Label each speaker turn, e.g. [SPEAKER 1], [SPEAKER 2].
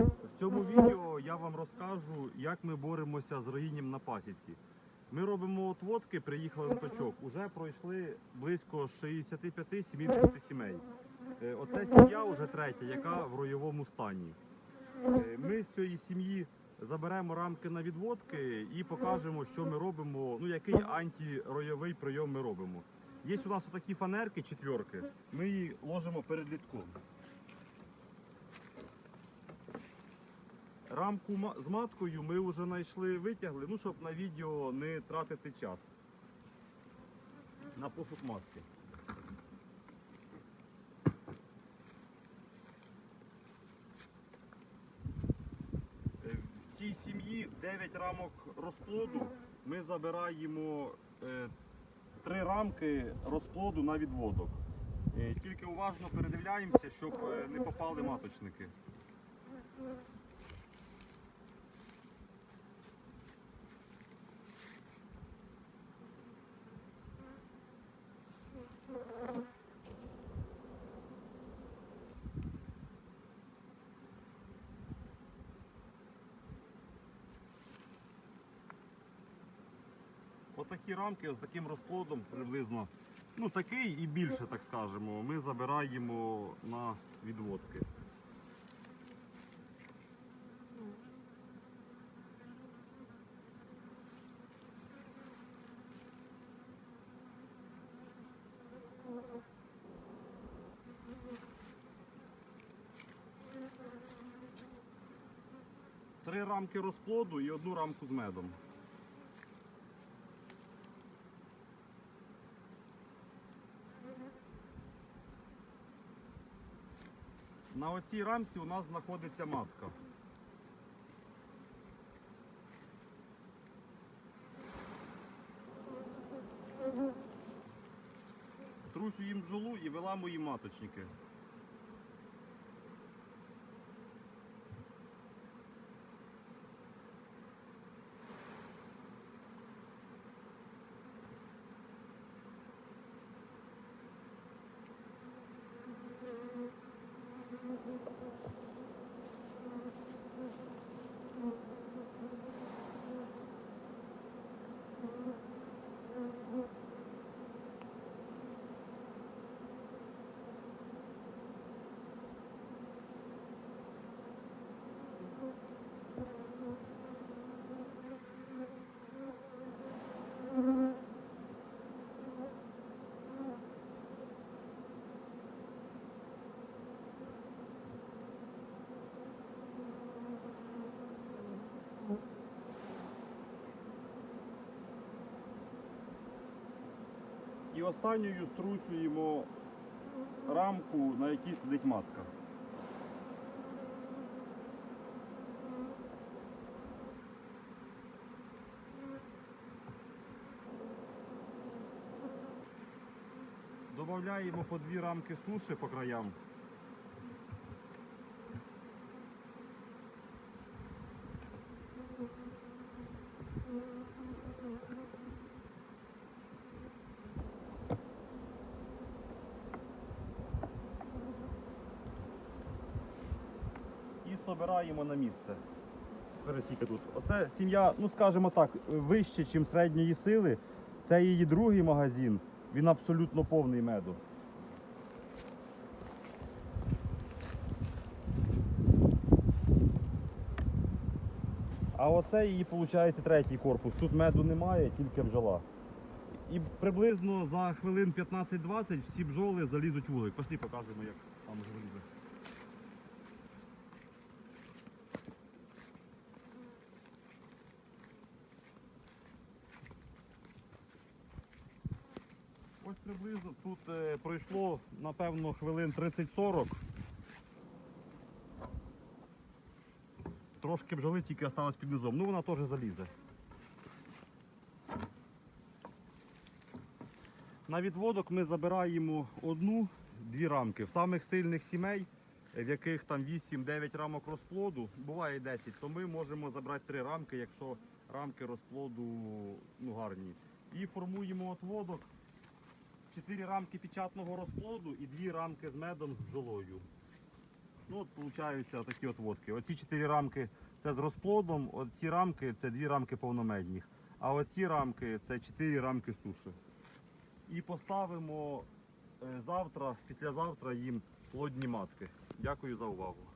[SPEAKER 1] В цьому відео я вам розкажу, як ми боремося з роїнням на пасіці. Ми робимо отводки, приїхали на точок. Уже пройшли близько 65-70 сімей. Е, Оце сім'я вже третя, яка в роєвому стані. Е, Ми з цієї сім'ї заберемо рамки на відводки і покажемо, що ми робимо, ну який антиройовий прийом ми робимо. Є у нас такі фанерки, четверки, ми її ложимо перед літком. Рамку з маткою ми вже знайшли, витягли, ну щоб на відео не тратити час. На пошук матки. Е, В цій сім'ї 9 рамок розплоду. Ми забираємо е, 3 рамки розплоду на відводок. Е, Тільки уважно передивляємося, щоб е, не попали маточники. Отакі рамки з таким розплодом приблизно, ну такий і більше, так скажемо, ми забираємо на відводки. Три рамки розплоду і одну рамку з медом. На оцій рамці у нас знаходиться матка. Трусю їм бджолу і виламую їм маточники. І останньою струсюємо рамку, на якій сидить матка. Добавляємо по дві рамки суші по краям. І на місце. Пересіки тут. Оце сім'я, ну скажімо так, вище, ніж середньої сили. Це її другий магазин. Він абсолютно повний меду. А оце її, виходить, третій корпус. Тут меду немає, тільки бджола. І приблизно за хвилин 15-20 всі бджоли залізуть в вулик. Пошли показуємо, як там вже приблизно тут е, пройшло, напевно, хвилин 30-40. Трошки бджоли тільки осталось під низом. Ну вона теж залізе. На відводок ми забираємо одну-дві рамки. В самих сильних сімей, в яких там 8-9 рамок розплоду, буває 10, то ми можемо забрати три рамки, якщо рамки розплоду ну, гарні. І формуємо отводок. Чотири рамки печатного розплоду і дві рамки з медом з бджолою. Ну, от получаються такі от водки. Оці чотири рамки це з розплодом, оці рамки це дві рамки повномедних. А оці рамки це чотири рамки суші. І поставимо е, завтра, післязавтра їм плодні матки. Дякую за увагу.